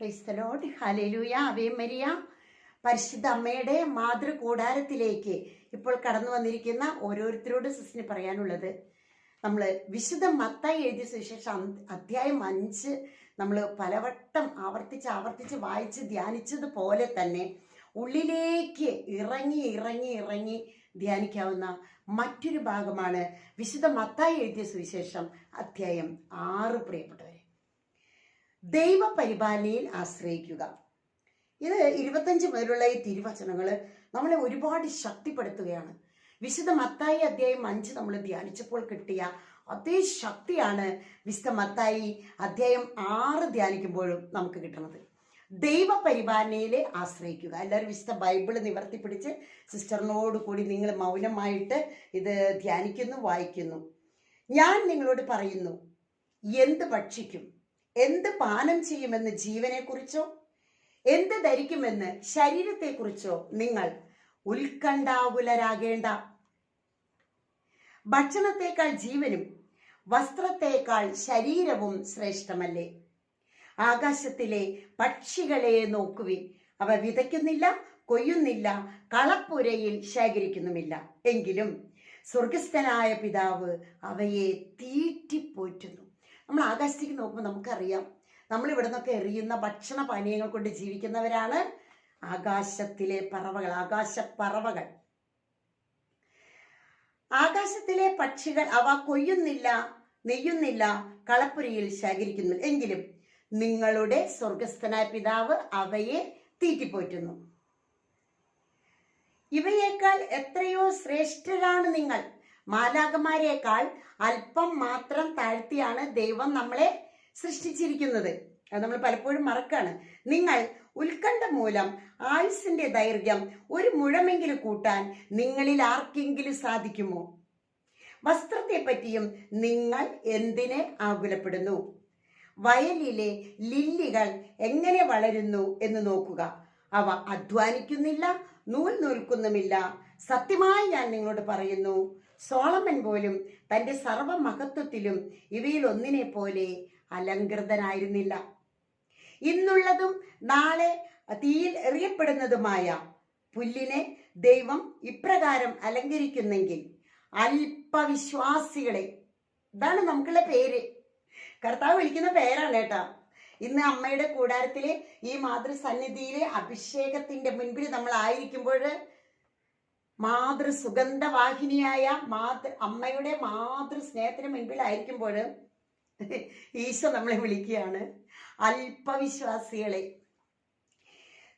ക്രൈസ്തലോട് ഹലലൂയ അവേമരിയ പരിശുദ്ധ അമ്മയുടെ മാതൃകൂടാരത്തിലേക്ക് ഇപ്പോൾ കടന്നു വന്നിരിക്കുന്ന ഓരോരുത്തരോട് സിസ്റ്റിന് പറയാനുള്ളത്. നമ്മൾ വിശുദ്ധ മത്തായി എഴുതിയ സുവിശേഷം അധ്യായം അഞ്ച് നമ്മൾ പലവട്ടം ആവർത്തിച്ച് ആവർത്തിച്ച് വായിച്ച് ധ്യാനിച്ചതുപോലെ തന്നെ ഉള്ളിലേക്ക് ഇറങ്ങി ഇറങ്ങി ഇറങ്ങി ധ്യാനിക്കാവുന്ന മറ്റൊരു ഭാഗമാണ് വിശുദ്ധ മത്തായി എഴുതിയ സുവിശേഷം അധ്യായം ആറ് പ്രിയപ്പെട്ടവരെ. ദൈവപരിപാലനയിൽ ആശ്രയിക്കുക. ഇത് ഇരുപത്തഞ്ച് മുതലുള്ള ഈ തിരുവചനങ്ങൾ നമ്മളെ ഒരുപാട് ശക്തിപ്പെടുത്തുകയാണ്. വിശുദ്ധ മത്തായി അധ്യായം അഞ്ച് നമ്മൾ ധ്യാനിച്ചപ്പോൾ കിട്ടിയ അതേ ശക്തിയാണ് വിശുദ്ധ മത്തായി അധ്യായം ആറ് ധ്യാനിക്കുമ്പോഴും നമുക്ക് കിട്ടുന്നത്. ദൈവപരിപാലനയിൽ ആശ്രയിക്കുക. എല്ലാവരും വിശുദ്ധ ബൈബിൾ നിവർത്തി പിടിച്ച് സിസ്റ്ററിനോട് കൂടി നിങ്ങൾ മൗനമായിട്ട് ഇത് ധ്യാനിക്കുന്നു വായിക്കുന്നു. ഞാൻ നിങ്ങളോട് പറയുന്നു എന്ത് ഭക്ഷിക്കും? എന്ത് പാനം ചെയ്യുമെന്ന് ജീവനെക്കുറിച്ചോ? എന്ത് ധരിക്കുമെന്ന് ശരീരത്തെക്കുറിച്ചോ നിങ്ങൾ ഉത്കണ്ഠാകുലരാകേണ്ട. ഭക്ഷണത്തേക്കാൾ ജീവനും വസ്ത്രത്തേക്കാൾ ശരീരവും ശ്രേഷ്ഠമല്ലേ? ആകാശത്തിലെ പക്ഷികളെ നോക്കുവിൻ. അവ വിതയ്ക്കുന്നില്ല കൊയ്യുന്നില്ല കളപ്പുരയിൽ ശേഖരിക്കുന്നുമില്ല. എങ്കിലും സ്വർഗസ്ഥനായ പിതാവ് അവയെ തീറ്റിപ്പോറ്റുന്നു. നമ്മൾ ആകാശത്തേക്ക് നോക്കുമ്പോൾ നമുക്കറിയാം നമ്മൾ ഇവിടെ നിന്നൊക്കെ എറിയുന്ന ഭക്ഷണ പാനീയങ്ങൾ കൊണ്ട് ജീവിക്കുന്നവരാണ് ആകാശത്തിലെ പറവകൾ ആകാശപ്പറവകൾ. പറവകൾ ആകാശത്തിലെ പക്ഷികൾ അവ കൊയ്യുന്നില്ല നെയ്യുന്നില്ല കളപ്പുരയിൽ ശേഖരിക്കുന്നു. എങ്കിലും നിങ്ങളുടെ സ്വർഗസ്ഥനായ പിതാവ് അവയെ തീറ്റിപ്പോറ്റുന്നു. ഇവയേക്കാൾ എത്രയോ ശ്രേഷ്ഠരാണ് നിങ്ങൾ. മാലാകമാരേക്കാൾ അല്പം മാത്രം താഴ്ത്തിയാണ് ദൈവം നമ്മളെ സൃഷ്ടിച്ചിരിക്കുന്നത്. അത് നമ്മൾ പലപ്പോഴും മറക്കാണ്. നിങ്ങൾ ഉത്കണ്ഠ മൂലം ആയുസിന്റെ ദൈർഘ്യം ഒരു മുഴമെങ്കിലും കൂട്ടാൻ നിങ്ങളിൽ ആർക്കെങ്കിലും സാധിക്കുമോ? വസ്ത്രത്തെ പറ്റിയും നിങ്ങൾ എന്തിനെ ആകുലപ്പെടുന്നു? വയലിലെ ലില്ലികൾ എങ്ങനെ വളരുന്നു എന്ന് നോക്കുക. അവ അധ്വാനിക്കുന്നില്ല നൂൽ നൂൽക്കുന്നുമില്ല. സത്യമായി ഞാൻ നിങ്ങളോട് പറയുന്നു സോളമൻ പോലും തന്റെ സർവമഹത്വത്തിലും ഇവയിൽ ഒന്നിനെ പോലെ അലങ്കൃതനായിരുന്നില്ല ഇന്നുള്ളതും നാളെ തീയിൽ എറിയപ്പെടുന്നതുമായ പുല്ലിനെ ദൈവം ഇപ്രകാരം അലങ്കരിക്കുന്നെങ്കിൽ അല്പവിശ്വാസികളെ ഇതാണ് നമുക്കുള്ള പേര്. കർത്താവ് വിളിക്കുന്ന പേരാണ് കേട്ടാ. ഇന്ന് അമ്മയുടെ കൂടാരത്തിൽ ഈ മാതൃസന്നിധിയിലെ അഭിഷേകത്തിന്റെ മുൻപിൽ നമ്മൾ ആയിരിക്കുമ്പോൾ മാതൃ സുഗന്ധവാഹിനിയായ മാതൃ അമ്മയുടെ മാതൃ സ്നേഹത്തിന് മുൻപിലായിരിക്കുമ്പോൾ ഈശോ നമ്മളെ വിളിക്കുകയാണ്. അല്പവിശ്വാസികളെ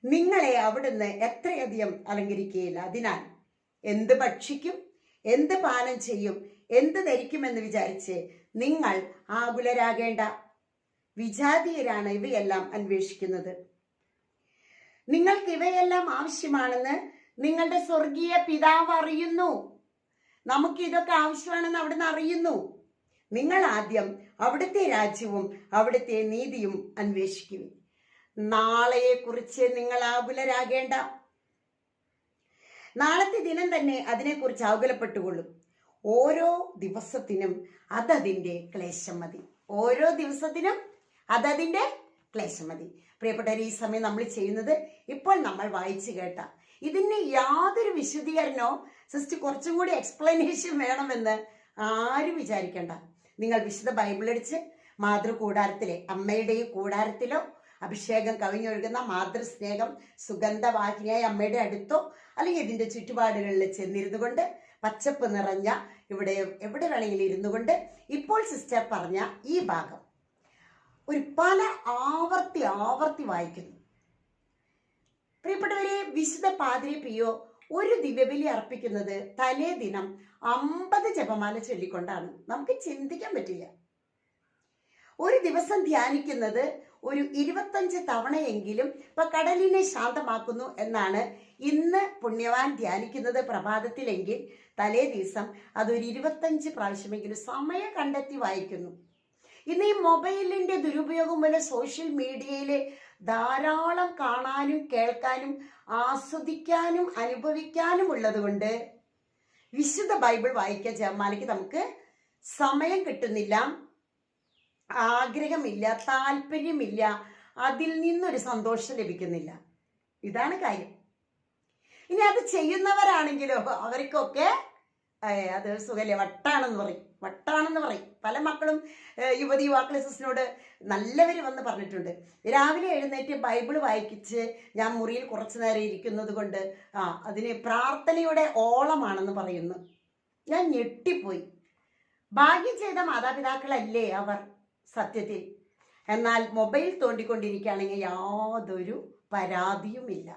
നിങ്ങളെ അവിടുന്ന് എത്രയധികം അലങ്കരിക്കുകയില്ല. അതിനാൽ എന്ത് ഭക്ഷിക്കും എന്ത് പാനം ചെയ്യും എന്ത് ധരിക്കുമെന്ന് വിചാരിച്ച് നിങ്ങൾ ആകുലരാകേണ്ട വിജാതീയരാണ് ഇവയെല്ലാം അന്വേഷിക്കുന്നത്. നിങ്ങൾക്ക് ഇവയെല്ലാം ആവശ്യമാണെന്ന് നിങ്ങളുടെ സ്വർഗീയ പിതാവ് അറിയുന്നു. നമുക്ക് ഇതൊക്കെ ആവശ്യമാണെന്ന് അവിടുന്ന് അറിയുന്നു. നിങ്ങൾ ആദ്യം അവിടുത്തെ രാജ്യവും അവിടുത്തെ നീതിയും അന്വേഷിക്കും. നാളെയെക്കുറിച്ച് നിങ്ങൾ ആകുലരാകേണ്ട. നാളത്തെ ദിനം തന്നെ അതിനെക്കുറിച്ച് ആകുലപ്പെട്ടുകൊള്ളും. ഓരോ ദിവസത്തിനും അതതിന്റെ ക്ലേശം മതി. ഓരോ ദിവസത്തിനും അതതിന്റെ ക്ലേശം മതി. പ്രിയപ്പെട്ടവർ ഈ സമയം നമ്മൾ ചെയ്യുന്നത് ഇപ്പോൾ നമ്മൾ വായിച്ചു കേട്ട ഇതിന് യാതൊരു വിശദീകരണോ സിസ്റ്റർ കുറച്ചും കൂടി എക്സ്പ്ലനേഷൻ വേണമെന്ന് ആരും വിചാരിക്കേണ്ട. നിങ്ങൾ വിശുദ്ധ ബൈബിൾ അടിച്ച് മാതൃ കൂടാരത്തിലെ അമ്മയുടെ കൂടാരത്തിലോ അഭിഷേകം കവിഞ്ഞൊഴുകുന്ന മാതൃസ്നേഹം സുഗന്ധവാഹിനിയായ അമ്മയുടെ അടുത്തോ അല്ലെങ്കിൽ ഇതിന്റെ ചുറ്റുപാടുകളിൽ ചെന്നിരുന്നു കൊണ്ട് പച്ചപ്പ് നിറഞ്ഞ ഇവിടെ എവിടെ വേണമെങ്കിലും ഇരുന്നു കൊണ്ട് ഇപ്പോൾ സിസ്റ്റർ പറഞ്ഞ ഈ ഭാഗം. ഒരു പല ആവർത്തി ആവർത്തി വായിക്കുന്നു. പ്രിയപ്പെട്ടവരെ വിശുദ്ധ പാതിരി പിയോ ഒരു ദിവ്യബലി അർപ്പിക്കുന്നത് തലേ ദിനം അമ്പത് ജപമാല ചൊല്ലിക്കൊണ്ടാണ്. നമുക്ക് ചിന്തിക്കാൻ പറ്റില്ല. ഒരു ദിവസം ധ്യാനിക്കുന്നത് ഒരു ഇരുപത്തഞ്ച് തവണയെങ്കിലും ഇപ്പൊ കടലിനെ ശാന്തമാക്കുന്നു എന്നാണ് ഇന്ന് പുണ്യവാൻ ധ്യാനിക്കുന്നത് പ്രഭാതത്തിലെങ്കിൽ തലേ ദിവസം അതൊരു ഇരുപത്തഞ്ച് പ്രാവശ്യമെങ്കിലും സമയം കണ്ടെത്തി വായിക്കുന്നു. ഇന്ന് ഈ മൊബൈലിന്റെ ദുരുപയോഗം മൂലം സോഷ്യൽ മീഡിയയിൽ ധാരാളം കാണാനും കേൾക്കാനും ആസ്വദിക്കാനും അനുഭവിക്കാനും ഉള്ളതുകൊണ്ട് വിശുദ്ധ ബൈബിൾ വായിക്കാൻ ജമാലയ്ക്ക് നമുക്ക് സമയം കിട്ടുന്നില്ല. ആഗ്രഹമില്ല താല്പര്യമില്ല അതിൽ നിന്നൊരു സന്തോഷം ലഭിക്കുന്നില്ല. ഇതാണ് കാര്യം. ഇനി അത് ചെയ്യുന്നവരാണെങ്കിലോ അവർക്കൊക്കെ അത് സുഖല്ലേ? വട്ടാണെന്ന് പറയും. വട്ടാണെന്ന് പറയും. പല മക്കളും യുവതി യുവാക്കൾ സിസ്റ്റിനോട് നല്ലവർ വന്ന് പറഞ്ഞിട്ടുണ്ട്. രാവിലെ എഴുന്നേറ്റ് ബൈബിൾ വായിക്കിച്ച് ഞാൻ മുറിയിൽ കുറച്ചു നേരം ഇരിക്കുന്നത് കൊണ്ട് ആ അതിന് പ്രാർത്ഥനയുടെ ഓളമാണെന്ന് പറയുന്നു. ഞാൻ ഞെട്ടിപ്പോയി. ഭാഗ്യം ചെയ്ത മാതാപിതാക്കളല്ലേ അവർ സത്യത്തിൽ? എന്നാൽ മൊബൈൽ തോണ്ടിക്കൊണ്ടിരിക്കുകയാണെങ്കിൽ യാതൊരു പരാതിയുമില്ല.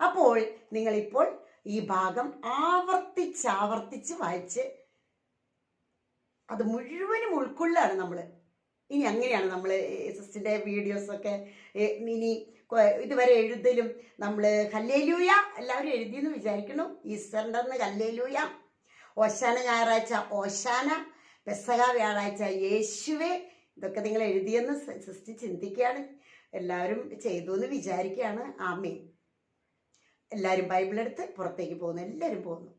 അപ്പോൾ നിങ്ങളിപ്പോൾ ഈ ഭാഗം ആവർത്തിച്ചാവർത്തിച്ച് വായിച്ച് അത് മുഴുവനും ഉൾക്കൊള്ളാണ് നമ്മൾ ഇനി അങ്ങനെയാണ് നമ്മൾ സിസ്റ്റിന്റെ വീഡിയോസൊക്കെ ഇനി ഇതുവരെ എഴുതലും നമ്മൾ ഹല്ലേലൂയ എല്ലാവരും എഴുതിയെന്ന് വിചാരിക്കണം ഈസ്റ്ററിന്റെ അന്ന് ഹല്ലേലൂയ. ഓശാന ഞായറാഴ്ച ഓശാന. പെസക വ്യാഴാഴ്ച യേശുവേ. ഇതൊക്കെ നിങ്ങൾ എഴുതിയെന്ന് സിസ്റ്റി ചിന്തിക്കുകയാണ്. എല്ലാവരും ചെയ്തു എന്ന് വിചാരിക്കുകയാണ്. ആമേ എല്ലാവരും ബൈബിളെടുത്ത് പുറത്തേക്ക് പോകുന്നു എല്ലാവരും പോകുന്നു.